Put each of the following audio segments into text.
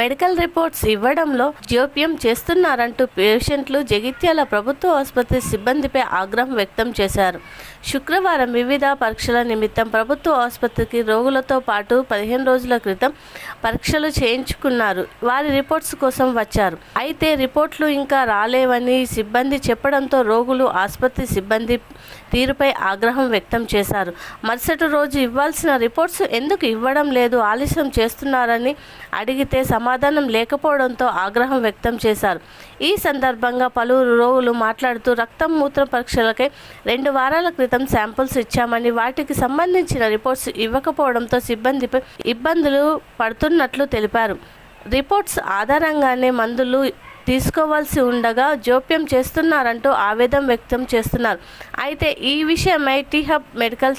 Medical reports ఇవ్వడంలో జోప్యం చేస్తున్నారంటూ పేషెంట్లు జగిత్యాల ప్రభుత్వ ఆసుపత్రి సిబ్బందిపై ఆగ్రహం వ్యక్తం చేశారు. శుక్రవారం వివిధ పరీక్షల నిమిత్తం ప్రభుత్వ ఆసుపత్రికి రోగులతో పాటు పదిహేను రోజుల క్రితం పరీక్షలు చేయించుకున్నారు. వారి రిపోర్ట్స్ కోసం వచ్చారు. అయితే రిపోర్ట్లు ఇంకా రాలేవని సిబ్బంది చెప్పడంతో రోగులు ఆసుపత్రి సిబ్బంది తీరుపై ఆగ్రహం వ్యక్తం చేశారు. మరుసటి రోజు ఇవ్వాల్సిన రిపోర్ట్స్ ఎందుకు ఇవ్వడం లేదు ఆలస్యం చేస్తున్నారని అడిగితే సమాధానం లేకపోవడంతో ఆగ్రహం వ్యక్తం చేశారు. ఈ సందర్భంగా పలువురు రోగులు మాట్లాడుతూ రక్తం మూత్ర పరీక్షలకై రెండు వారాల క్రితం శాంపుల్స్ ఇచ్చామని వాటికి సంబంధించిన రిపోర్ట్స్ ఇవ్వకపోవడంతో సిబ్బందిపై ఇబ్బందులు పడుతున్నట్లు తెలిపారు. రిపోర్ట్స్ ఆధారంగానే మందులు తీసుకోవాల్సి ఉండగా జోప్యం చేస్తున్నారంటూ ఆవేదన వ్యక్తం చేస్తున్నారు. అయితే ఈ విషయమై టీహబ్ మెడికల్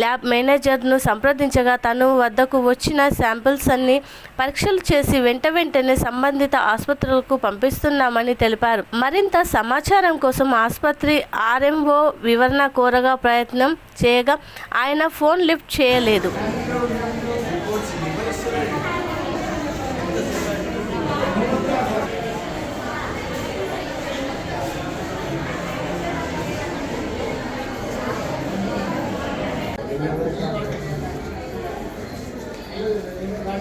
ల్యాబ్ మేనేజర్ను సంప్రదించగా తను వద్దకు వచ్చిన శాంపిల్స్ అన్ని పరీక్షలు చేసి వెంట వెంటనే సంబంధిత ఆసుపత్రులకు పంపిస్తున్నామని తెలిపారు. మరింత సమాచారం కోసం ఆసుపత్రి ఆర్ఎంఓ వివరణ కోరగా ప్రయత్నం చేయగా ఆయన ఫోన్ లిఫ్ట్ చేయలేదు.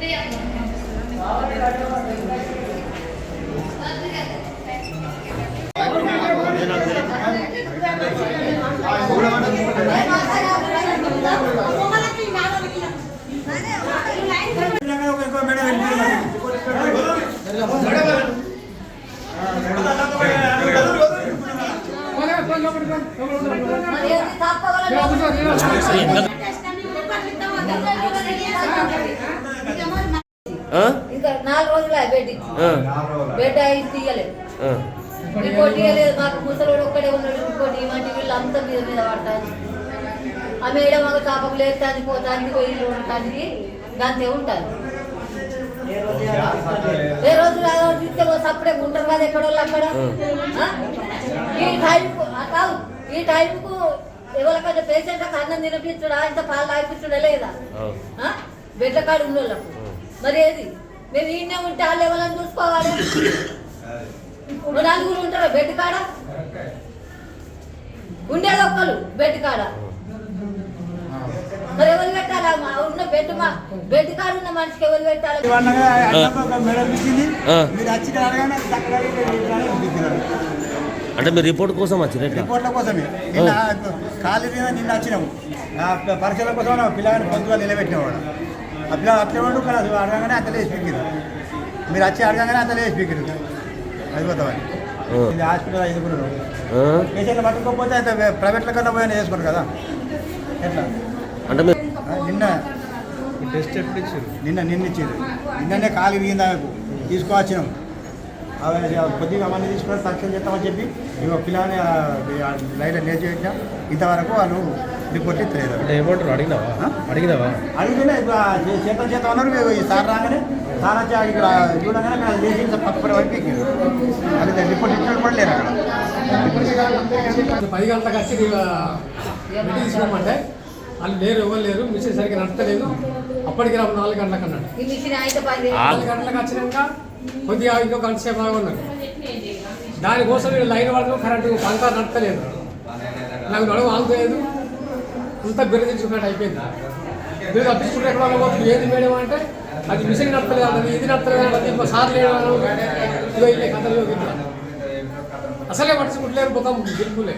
వెయ్యాలి ఆ? నాలుగు రోజులు బెడ్ ఆ, బెడ్ అయి తీయలేదు. రిపోర్ట్ ఇవ్వలేదు మాకు ముసలోడు ఒక్కడే ఉన్నాడు. ఇవ్వండి వీళ్ళు అంతా మీద మీద పడతాను ఆ మేడం ఒక తాపకు లేస్తాను పోతాను పోయి ఉండటానికి దాంతే ఉంటాను ఏ రోజు చూస్తే సప్పుడే ఉంటారు కదా ఎక్కడో అక్కడ ఈ టైంకు ఎవరికైనా పేషెంట్ అన్నం తినిపించుడా ఇంత పాలు తాగిపించుడా లేదా? బెడ్ల కాడ ఉన్నోళ్ళకు. మరి ఏది? మేము ఈయనే ఉంటే వాళ్ళు ఎవరైనా చూసుకోవాలి? నలుగురు ఉంటారా బెడ్ కాడ? ఉండేది ఒక్కరు బెడ్ కాడ. మరి ఎవరు పెట్టాలా? మా ఉన్న బెడ్ మా బెడ్ కాడ ఉన్న మనిషికి ఎవరు పెట్టాలి. మీరు వచ్చి అంటే మీరు రిపోర్ట్ కోసం వచ్చారు ఎట్లా రిపోర్ట్ల కోసమే. నిన్న ఖాళీ నిన్న వచ్చినాము. ఆ ప- పరీక్షల కోసం పిల్లగాని పొద్దుగా నిలబెట్టినవాడు ఆ పిల్ల అట్లే వాడు కానీ అది అడగగానే అంత లేచి పీకిరు మీరు వచ్చి అడగగానే అంత లేచి పీకిరు అయిపోతామని హాస్పిటల్ ఐదుగురు ఆ? పేషెంట్లు పట్టుకోకపోతే అయితే ప్రైవేట్లో కన్నా పోయినా చేసుకోరు కదా. ఎట్లా? అంటే నిన్న టెస్ట్ ఎప్పుడు ఇచ్చారు? నిన్న నిన్న ఇచ్చారు. నిన్ననే ఖాళీ వీందా తీసుకువచ్చినాం అవి కొద్దిగా అవన్నీ తీసుకొని పరీక్షలు చేస్తామని చెప్పి. ఇక పిల్లని లైట్ లేచి పెట్టినా ఇంతవరకు వాళ్ళు రిపోర్ట్ ఇస్తలేదు. అంటే ఏమంటారు అడిగినావా? అడిగినావా? అడిగితేనే ఇప్పుడు ఆ చే- చేతం చేతం అన్నారు ఇక ఈ సార్ రాగానే సార్ వచ్చి ఇక్కడ చూడగానే మేము లేచి ఇంత పక్కన వరకు ఎక్కారు అది రిపోర్ట్ ఇచ్చిన కూడా లేరు అక్కడ. పది గంటలకు వచ్చి తీసుకోమంటే వాళ్ళు లేరు ఎవరు లేరు మిషన్ సరిగ్గా నడతలేదు. అప్పటికి రా నాలుగు గంటలకు అన్నాడు. నాలుగు గంటలకు వచ్చినాక కొద్దిగా ఇంకో గంట సేపు ఆగున్నాడు దానికోసం నేను లైన్ పడడం కరెంటు పంట నడతలేదు. నాకు నడవ ఆగుతలేదు. అంతా బిరదించుకున్నట్టు అయిపోయింది. మీరు తప్పించుకుంటే ఎక్కడ వాళ్ళ పోతుంది ఏది మేడం అంటే అది మిషన్ నడతలేదు అన్నది ఇది నడతలేదు అన్నది ఇంకో సార్ లేదు అన్నాడు. ఇదిగో ఇల్లే కథలు ఇట్లా అసలే పట్టించుకుంటలేరు మొత్తం బిల్కులే